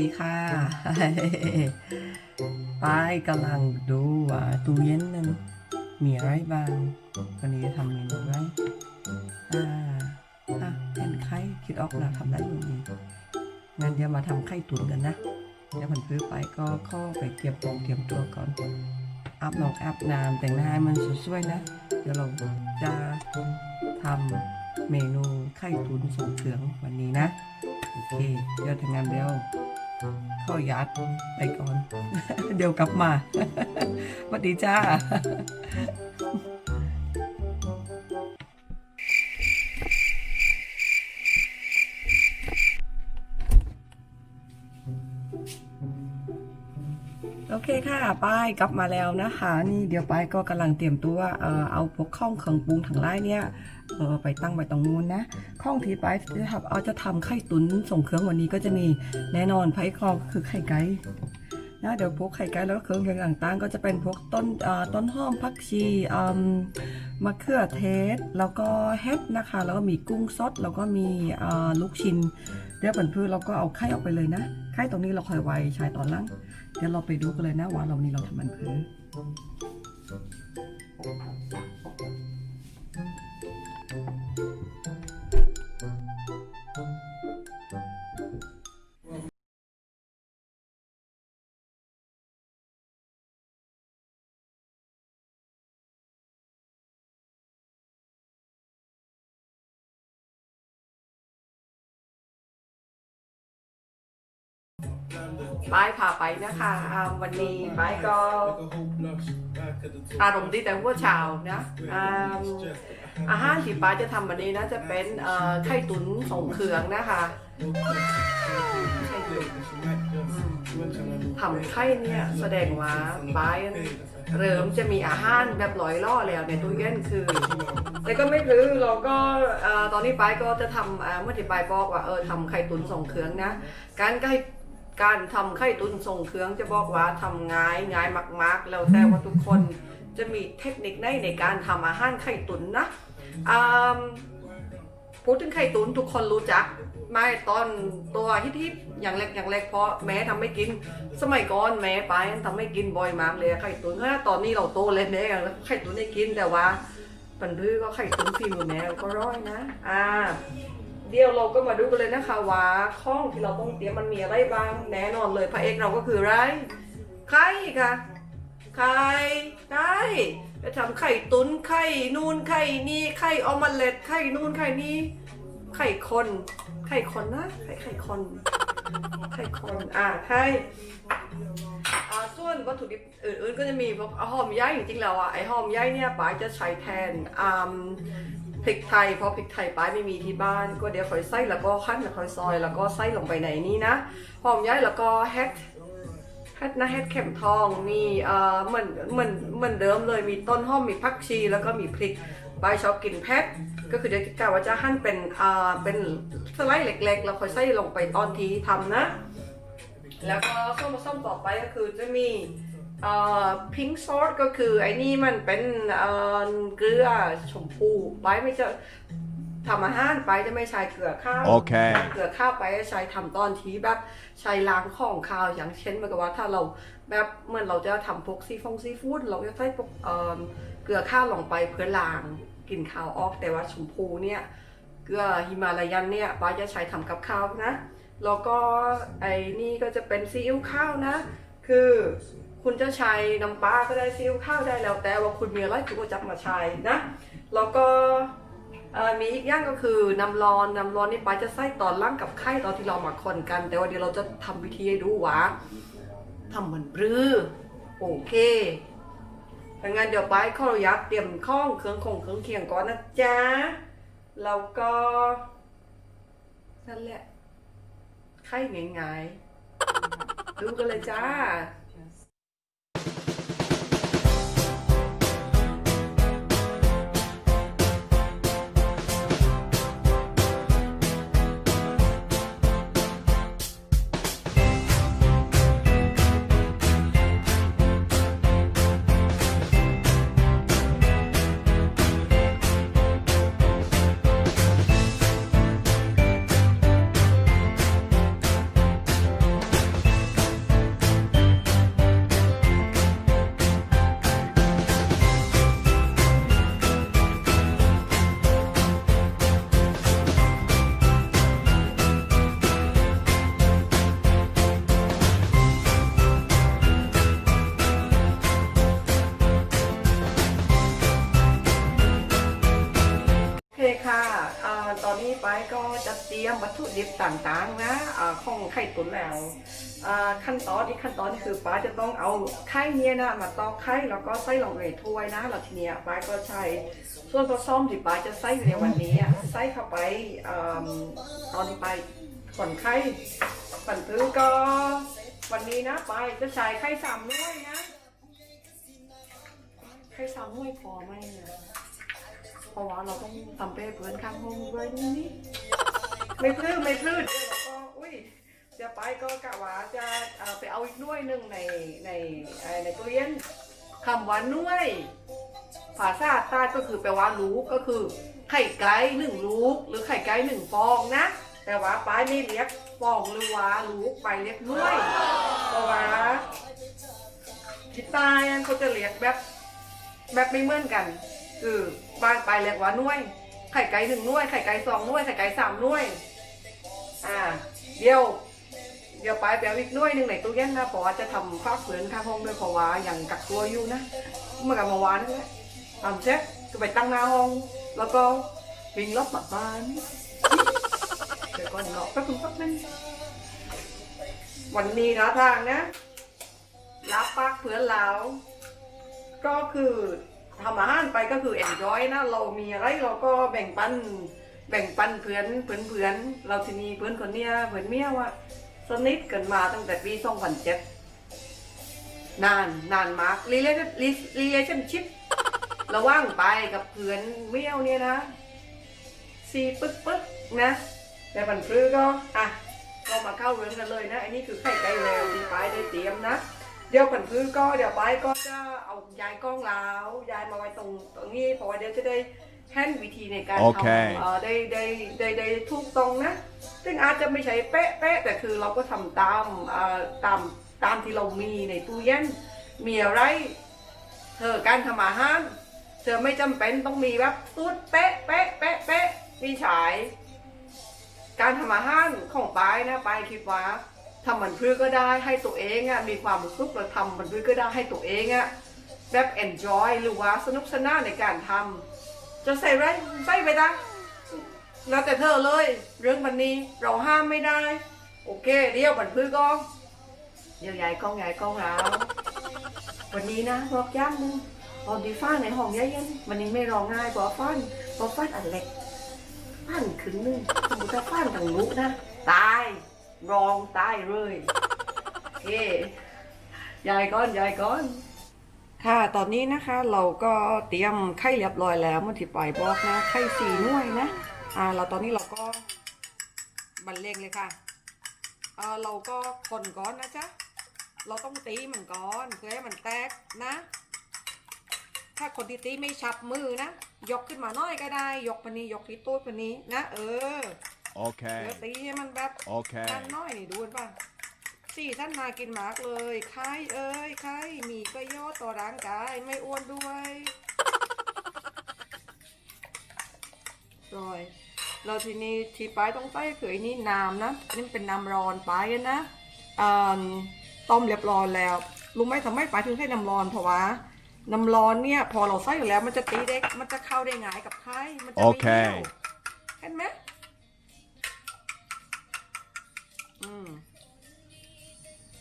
วัสดีค่ะปายกำลังดูว่าตู้เย็นนั้นมีอะไรบ้าง วันนี้จะทำเมนูอะไรอ่าอะเห็นไข่คิดออกแล้วทำได้อยู่นี่งั้นเดี๋ยวมาทำไข่ตุ๋นกันนะเดี๋ยวผมซื้อไปก็เข้าไปเตรียมตัวเตรียมตัวก่อนอาบน้องอาบน้ำแต่งหน้าให้มันสวยๆนะ เดี๋ยวเราจะทำเมนูไข่ตุ๋นส่งเครื่องวันนี้นะ โอเค เดี๋ยวทำงานเร็ว ข้อยัดไปก่อน เดี๋ยวกลับมาสวัสดีจ้าโอเคค่ะป้ายกลับมาแล้วนะคะ นี่เดี๋ยวป้ายก็กำลังเตรียมตัวเออเอาพวกข้องเครื่องปรุงทั้งหลายเนี่ย ออไปตั้งไปตรงนู้นนะข้องที่ป้ายจะทำเอาจะทำไข่ตุ๋นส่งเครื่องวันนี้ก็จะมีแน่นอนไผ่คอคือไข่ไก่นะเดี๋ยวพวกไข่ไก่แล้วก็เครื่องต่างๆ ก็จะเป็นพวกต้นต้นหอมผักชีมะเขือเทศ แล้วก็เห็ดนะคะ แล้วก็มีกุ้งสดแล้วก็มีลูกชิ้นเดี๋ยวผลพืชเราก็เอาไข่ออกไปเลยนะไข่ตรงนี้เราคอยไว้ใช้ตอนล่างเดี๋ยวเราไปดูกันเลยนะว่าเรานี่เราทำมันเพื่อ ป้ายพาไปนะคะวันนี้ป้ายก็อารมณ์ดีแต่หัวเช้านะอาหารที่ป้ายจะทำวันนี้นะจะเป็นไข่ตุ๋นส่งเครื่องนะคะทำไข่เนี่ยแสดงว่าป้ายเริ่มจะมีอาหารแบบลอยล่อแล้วในตู้เย็นคือ แต่ก็ไม่คือเราก็ตอนนี้ป้ายก็จะทำเมื่อที่ป้ายบอกว่าเออทำไข่ตุ๋นส่งเครื่องนะ การไข่ การทำไข่ตุ๋นส่งเครื่องจะบอกว่าทำง่ายง่ายมาก ๆ แล้วแต่ว่าทุกคนจะมีเทคนิคในในการทำอาหารไข่ตุ๋นนะพูดถึงไข่ตุ๋นทุกคนรู้จักไม่ตอนตัวฮิตๆอย่างเล็กอย่างเล็กเพราะแม่ทำไม่กิน สมัยก่อนแม่ไปทำไม่กินบ่อยมากเลยไข่ตุ๋นตอนนี้เราโตเลยแม่กันไข่ตุ๋นได้กินแต่ว่าปันพื้ก็ไข่ตุ๋นฝีมือแม่ก็ร้อยนะ อ่า เดี๋ยวเราก็มาดูกันเลยนะคะว่าข้องที่เราต้องเตรียมมันมีอะไรบ้างแน่นอนเลยพระเอกเราก็คือไรไข่ค่ะไข่ไข่จะทำไข่ตุ๋นไข่นู่นไข่นี่ไข่ออมเล็ตไข่นู่นไข่นี่ไข่คนไข่คนนะไข่ไข่คนไข่คนอ่าไข่อ่าส่วนวัตถุดิบอื่นๆก็จะมีพวกหอมย่ายจริงๆแล้วอะไอหอมย่ายเนี่ยป๋าจะใช้แทนอ่า พริกไทยเพราะพริกไทยป้ายไม่มีที่บ้าน ก็เดี๋ยวคอยใส่แล้วก็ขั้นแล้วคอยซอยแล้วก็ใส่ลงไปในนี้นะหอมย้ายแล้วก็แฮทแฮทนะแฮทเข็มทองมีเอ่อเหมือนเหมือนเหมือนเดิมเลยมีต้นหอมมีผักชีแล้วก็มีพริกป้ายชอบกินแพทก็คือเดี๋ยวกะว่าจะหั่นเป็นเอ่อเป็นสไลด์เล็กๆ แล้วค่อยใส่ลงไปตอนที่ทำนะ แล้วก็ส่วนผสมต่อไปก็คือจะมี เอ่อพิงซอสก็คือไอ้นี่มันเป็นเอ่อเกลือชมพูไปไม่จะทำอาหารไปจะไม่ใช้เกลือข้าวโอเค เกลือข้าวไปจะใช้ทำตอนที่แบบใช้ล้างของข้าวอย่างเช่นเหมือนกับว่าถ้าเราแบบเหมื่อนเราจะทำพวกซีฟงซีฟู้ดเราจะใส่พวกเอ่อเกลือข้าวลงไปเพื่อล้างกลิ่นข้าวออกแต่ว่าชมพูเนี่ยเกลือฮิมาลายันเนี่ยป้าจะใช้ทำกับข้าวนะ แล้วก็ไอ้นี่ก็จะเป็นซีอิ๊วข้าวนะ คือ คุณจะใช้น้ำปลาก็ได้ซีอิ๊วข้าวได้แล้วแต่ว่าคุณมีอะไรคุณก็จับมาใช้นะ แล้วก็มีอีกอย่างก็คือน้ำร้อนน้ำร้อนนี่ป้าจะใส่ตอนล่างกับไข่ตอนที่เรามาคนกัน แต่ว่าเดี๋ยวเราจะทำวิธีให้ดูว่าทำเหมือนรือโอเคดังนั้นเดี๋ยวป้าขออนุญาตเตรียมข้องเครื่องคงเครื่องเคียงก่อนนะจ๊ะแล้วก็นั่นแหละไข่ง่ายๆดูกันเลยจ้า ไปก็จะเตรียมวัตถุดิบต่างๆนะของไข่ตุ๋นแล้วขั้นตอนอีกขั้นตอนคือป้าจะต้องเอาไข่เนี่ยนะมาตอกไข่แล้วก็ใส่ลงในถ้วยนะแล้วทีเนี้ยป้าก็ใช้ส่วนผสมที่ป้าจะใส่อยู่ในวันนี้ใส่เข้าไปอตอนที่ไปขนไข่ปั่นพื้นก็วันนี้นะป้าจะใช้ไข่สามน่วยนะไข่สามน่วยพอไหมนะ เพราะว่าเราต้องทำเป้เพื่อนข้างห้องด้วยนี่ไม่พลื้ไม่พลื้เดี๋ยวเราก็อุ้ยจะไปก็กะว่าจะไปเอาอีกหน่วยหนึ่งในในในตู้เย็นคำว่าน่วยภาษาใต้ก็คือแปลว่าลูกก็คือ ไข่ไก่หนึ่งลูก หรือไข่ไก่หนึ่งฟองนะ แต่ว่าป้าไม่เรียกฟองหรือว่าลูกไปเรียกน่วยเพราะว่าที่ใต้อันเขาจะเรียกแบบแบบไม่เหมือนกัน คือ บ้านไปเรียกว่าน่วย ไข่ไก่หนึ่งน่วย ไข่ไก่สองน่วย ไข่ไก่สามน่วย อ่า เดี๋ยว เดี๋ยวไปแปลอีกน่วยหนึ่งในตู้เย็นนะเพราะว่าจะทำฟ้าเผือนข้างห้องด้วยเพราะว่าอย่างกักตัวอยู่นะเมื่อกับเมื่อวานนั่นแหละทำเสร็จก็ไปตั้งหน้าห้อง แล้วก็วิ่งรอบหมาบ้านเดี๋ยวก่อนเนาะแป๊บนึงแป๊บนึงวันนี้นะทางนะรับปากเผือนแล้วก็คือ ทำอาหารไปก็คือ enjoy นะ เรามีอะไรเราก็แบ่งปัน แบ่งปันเพื่อนเพื่อนเพื่อนเราที่นี้เพื่อนคนเนี้ยเพื่อนเมียว่าสนิทกันมาตั้งแต่ปี2007นานนานมาก relation relationship ระว่างไปกับเพื่อนเมียวเนี่ยนะซีปึ๊กปึ๊กนะแต่ปันพลือก็อะก็มาเข้าเรื่องกันเลยนะ อันนี้คือไข่ไก่แล้วที่ไปได้เตรียมนะ เดี๋ยวผันพื้นก็เดี๋ยวไปก็จะเอายายกล้องลาวยายมาไว้ตรงตรงนี้เพราะว่าเดี๋ยวจะได้แห่นวิธีในการโอเคทำเอ่อได้ได้ได้ได้ถูกตรงนะ ซึ่งอาจจะไม่ใช่เป๊ะเป๊ะแต่คือเราก็ทำตามเอ่อตามตามที่เรามีในตู้เย็นมีอะไร เธอการทำอาหารเธอไม่จำเป็นต้องมีแบบสูตรเป๊ะเป๊ะเป๊ะเป๊ะมีฉาย การทำอาหารของปายนะปายคิดว่า ทำมันเพื่อก็ได้ให้ตัวเองอะมีความสุขแล้วทำมันเพื่อก็ได้ให้ตัวเองอะแบบ enjoy หรือว่าสนุกสนานในการทำจะใส่ไรใส่ไปได้แล้วแต่เธอเลย เรื่องวันนี้เราห้ามไม่ได้ โอเค เดี๋ยวมันเพื่อก็เดี๋ยวยายก้องยายก้องแล้ววันนี้นะบอกย้ำนึงตอนดีฟ้าในห้องยายเย็นวันนี้ไม่ร้องง่ายเพราะฟันเพรานอันเล็กฟันขึงนึงสมมติถ้าฟันทางลุกนะ รองตายเลยโอเคยายก้อนยายก้อน ค่ะ ตอนนี้นะคะเราก็เตรียมไข่เรียบร้อยแล้วเมื่อที่ปล่อยบอกนะ ไข่สี่หน่วยนะ อ่า เราตอนนี้เราก็บรรเลงเลยค่ะอ่าเราก็คนก้อนนะจ๊ะ เราต้องตีมันก้อนเพื่อให้มันแตกนะ ถ้าคนที่ตีไม่ชับมือนะ ยกขึ้นมาหน้อยก็ได้ ยกพันนี้ยกที่ตู้พันนี้นะ เออ Okay. เดี๋ยวตีให้มันแบบ Okay. นั่นน้อยนี่ดูกันป่ะสี่ท่านมากินหมากเลยไข่เอ้ยไข่มีประโยชน์ต่อร่างกายไม่อ้วนด้วยรอยเราทีนี้ที่ไปต้องไปคือไอ้นี่น้ำนะอันนี่เป็นน้ำร้อนไปกันนะอ่าต้มเรียบร้อยแล้วรู้ไหมทำไมไปถึงให้น้ำร้อนเพราะว่าน้ำร้อนเนี่ย พอเราใส่อยู่แล้ว มันจะตีได้มันจะเข้าได้ง่ายกับไข่มันจะไม่โอเคเหี่ยวเห็นไหม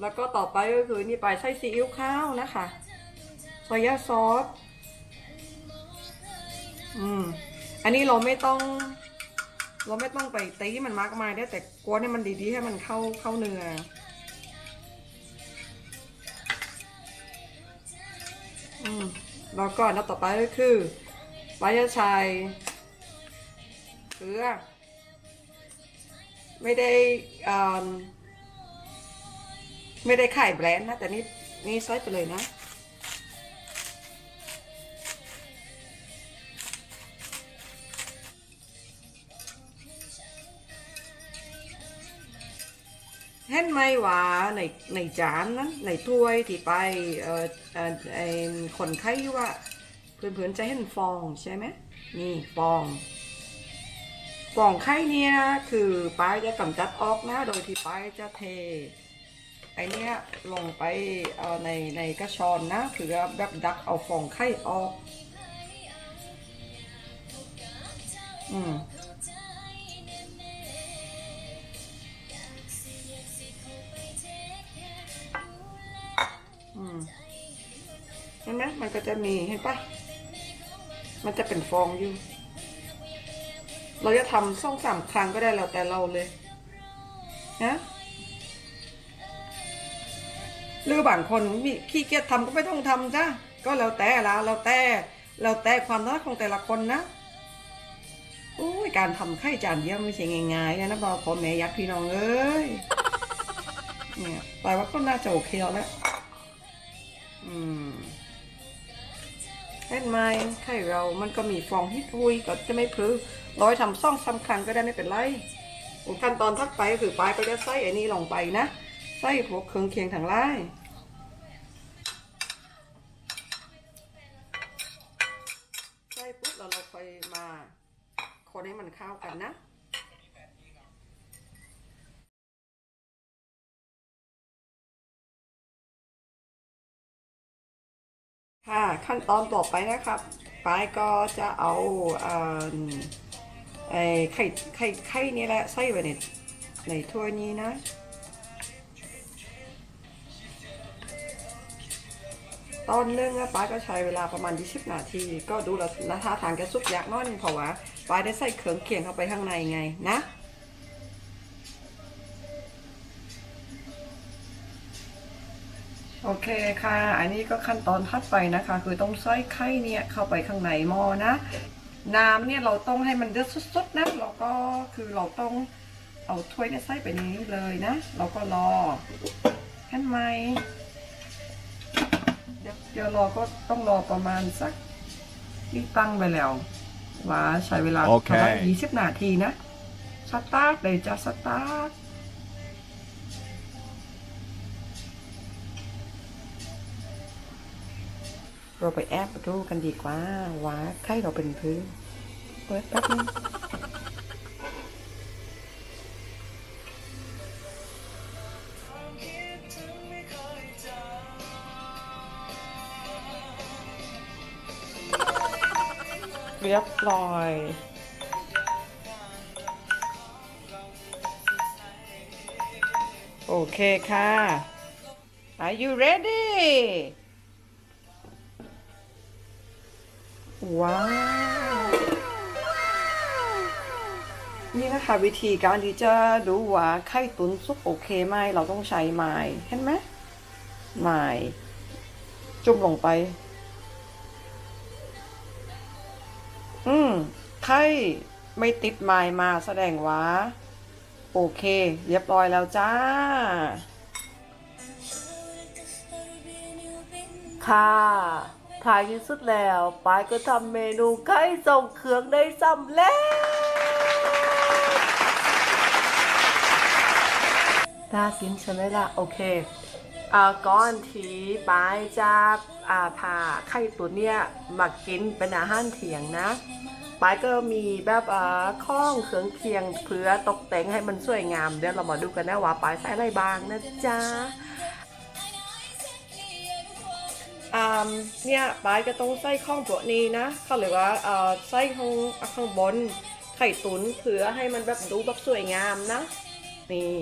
แล้วก็ต่อไปก็คือนี่ไปใส่ซีอิ๊วข้าวนะคะโซยาซอส อืม อันนี้เราไม่ต้อง เราไม่ต้องไปตีมันมากมายได้แต่กวนให้มันดีๆให้มันเข้าเข้าเนื้ออืม แล้วก็อันดับต่อไปก็คือใบยะชัยเกลือไม่ได้อ่า ไม่ได้ขายแบรนด์นะ แต่นี่นี่ใส่ไปเลยนะเห็นไหมว่าในในจานนั้นในถ้วยที่ไปเอ่อเอ่อไอ้คนไข้ว่าเพื่อนๆจะเห็นฟองใช่ไหมนี่ฟองฟองไข่เนี่ยคือป้าจะกำจัดออกนะโดยที่ป้าจะเท ไอเนี้ยลงไปในในกระชอนนะถือแบบดักเอาฟองไข่ออก อืมเห็นไหมมันก็จะมีเห็นปะมันจะเป็นฟองอยู่ เราจะทำสองสามครั้งก็ได้แล้วแต่เราเลยนะ หรือบางคนมีขี้เกียจทำก็ไม่ต้องทำจ้ะก็แล้วแต่ละแล้วแต่แล้วแต่ความถนัดของแต่ละคนนะโอ้ยการทำไข่จานเดียวไม่ใช่ง่ายๆนะนะบอกพ่อแม่ยักษ์พี่น้องเอ้ยเนี่ยแปลว่าก็น่าจะโอเคแล้วและอืมเห็นไหมไข่เรามันก็มีฟองที่ทุยก็จะไม่พลือร้อยทำซ่องซ้ำครั้งก็ได้ไม่เป็นไรขั้นตอนทักไปก็คือปลายก็จะใส่ไอ้นี่ลงไปนะ ใส่พวกเครื่องเคียงทางไล่ใส่ปุ๊บแล้วเราค่อยมาคนให้มันเข้ากันนะค่ะขั้นตอนต่อไปนะครับปายก็จะเอาไอ้ไข่ไข่ไข่นี่แหละใส่ไว้ในในถ้วยนี้นะ ตอนนึงป้าก็ใช้เวลาประมาณ 20 นาที ก็ดูแล้วนะท่าทางจะสุกยากน้อยนึงเพราะว่าป้าได้ใส่เครื่องเคียงเข้าไปข้างในไงนะโอเคค่ะ อันนี้ก็ขั้นตอนถัดไปนะคะ คือต้องใส่ไข่เนี่ยเข้าไปข้างในหม้อนะ น้ำเนี่ยเราต้องให้มันเดือดสุดๆนะแล้วก็คือเราต้องเอาถ้วยเนี่ยใส่ไปนนี้เลยนะ เราก็รอเห็นไหม เดี๋ยวเดี๋ยวรอก็ต้องรอประมาณสักนี่ตั้งไปแล้ว ว่าใช้เวลาโอเค ประมาณยี่สิบนาทีนะ สตาร์ทเลยจะสตาร์ท เราไปแอบดูกันดีกว่าว่าใครเราเป็นพื้นเปิดแป๊บนึง รียบร้อย โอเคค่ะ Are you ready ว้าว นี่นะคะวิธีการที่จะดูว่าไข่ตุ๋นสุกโอเคไหมเราต้องใช้ไม้เห็นไหมไม้จุ่มลงไป อืมไข่ไม่ติดไม้มาแสดงว่าโอเค เรียบร้อยแล้วจ้า ค่ะท้ายที่สุดแล้วปายก็ทำเมนูไก่ส่งเครื่องได้สำเร็จน่ากินใช่ไหมล่ะ โอเค ก่อนที่ปายจะอาพาไข่ตุ๋นเนี่ยมากินเป็นอาหารเทียงนะปายก็มีแบบอ่าข้องเครื่องเคียงเพื่อตกแต่งให้มันสวยงาม เดี๋ยวเรามาดูกันนะว่าปายใส่อะไรบ้างนะจ๊ะเนี่ยปายก็ต้องใส่ข้องตัวนี้นะเขาเรียกว่าเอ่อใส่ข้างข้างบนไข่ตุ๋นเพื่อให้มันแบบดูแบบสวยงามนะนี่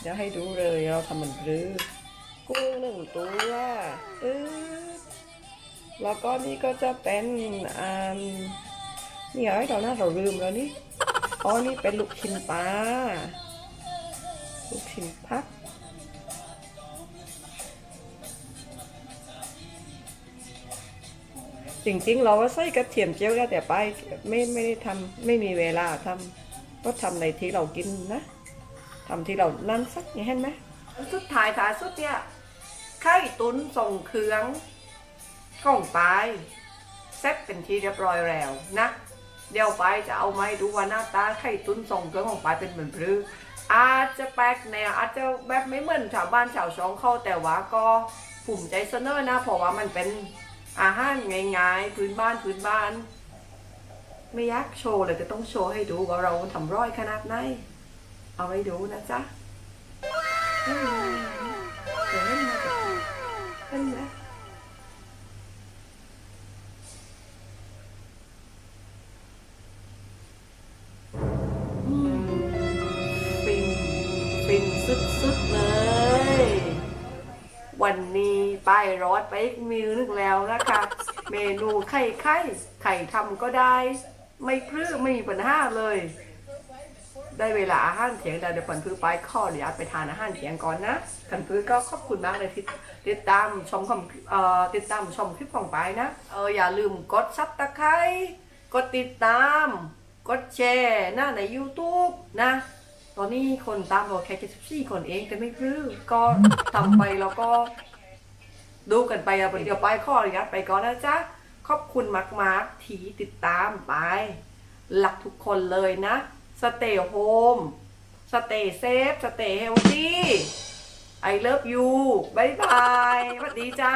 เดี๋ยวให้ดูเลยเราทำมันรื้อ กุ้งหนึ่งตัวปึ๊บแล้วก็นี่ก็จะเป็นอ่านี่อะไรตอนหน้าเราลืมแล้วนี่อ๋อนี่เป็นลูกชิ้นปลาลูกชิ้นพักจริงๆ เราก็ใส่กระเทียมเจียวได้แต่ไปไม่ไม่ได้ทำไม่มีเวลาทำก็ทำในที่เรากินนะทำที่เรานั่นสักนี่เห็นไหมสุดท้ายท้ายสุดเนี่ย ไข่ตุนส่งเครืองของไปเซ็ตเป็นที่เรียบร้อยแล้วนะ เดี๋ยวไปจะเอาไม้ดูว่าหน้าตาไข่ตุ๋นส่งเครื่องของไปเป็นเหมือนพรืออาจจะแปลกแนวอาจจะแบบไม่เหมือนชาวบ้านชาวช่องเขาแต่ว่าก็ภูมิใจเสนอนะ เพราะว่ามันเป็นอาหารง่ายๆพื้นบ้านพื้นบ้าน ไม่ยากโชว์เลยก็ต้องโชว์ให้ดูว่าเราทำร้อยขนาดไหนเอาไว้ดูนะจ๊ะเดี๋ยวเล่นมา เล่นนะอืมฟิน ฟินสุดๆเลย วันนี้ป้ายรอดไปอีกมนูนึงแล้วนะคะ เมนูไข่ไข่ไข่ทำก็ได้ ไม่พรื้ไม่มีปัญหาเลย ได้เวลาอาหารเถียงแล้วเดี๋ยวปันพื้นไปข้อเดี๋ยวไปทานอาหารเถียงก่อนนะปันพื้นก็ขอบคุณมากเลยที่ติดตามชมคำเอ่อติดตามชมคลิปของไปนะเอออย่าลืมกดซับตะไคร้กดติดตาม กดแชร์หน้าใน YouTube นะ ตอนนี้คนตามเราแค่ 74 คนเองแต่ไม่พื้ก็ทำไปแล้วก็ ดูกันไปอะเดี๋ยวไปข้ออนุญาตไปก่อนนะจ๊ะขอบคุณมากๆที่ติดตามไปหลักทุกคนเลยนะ สเตย์โฮมสเตย์เซฟสเตย์เฮลตี้ไอเลิฟยูบายบายสวัสดีจ้า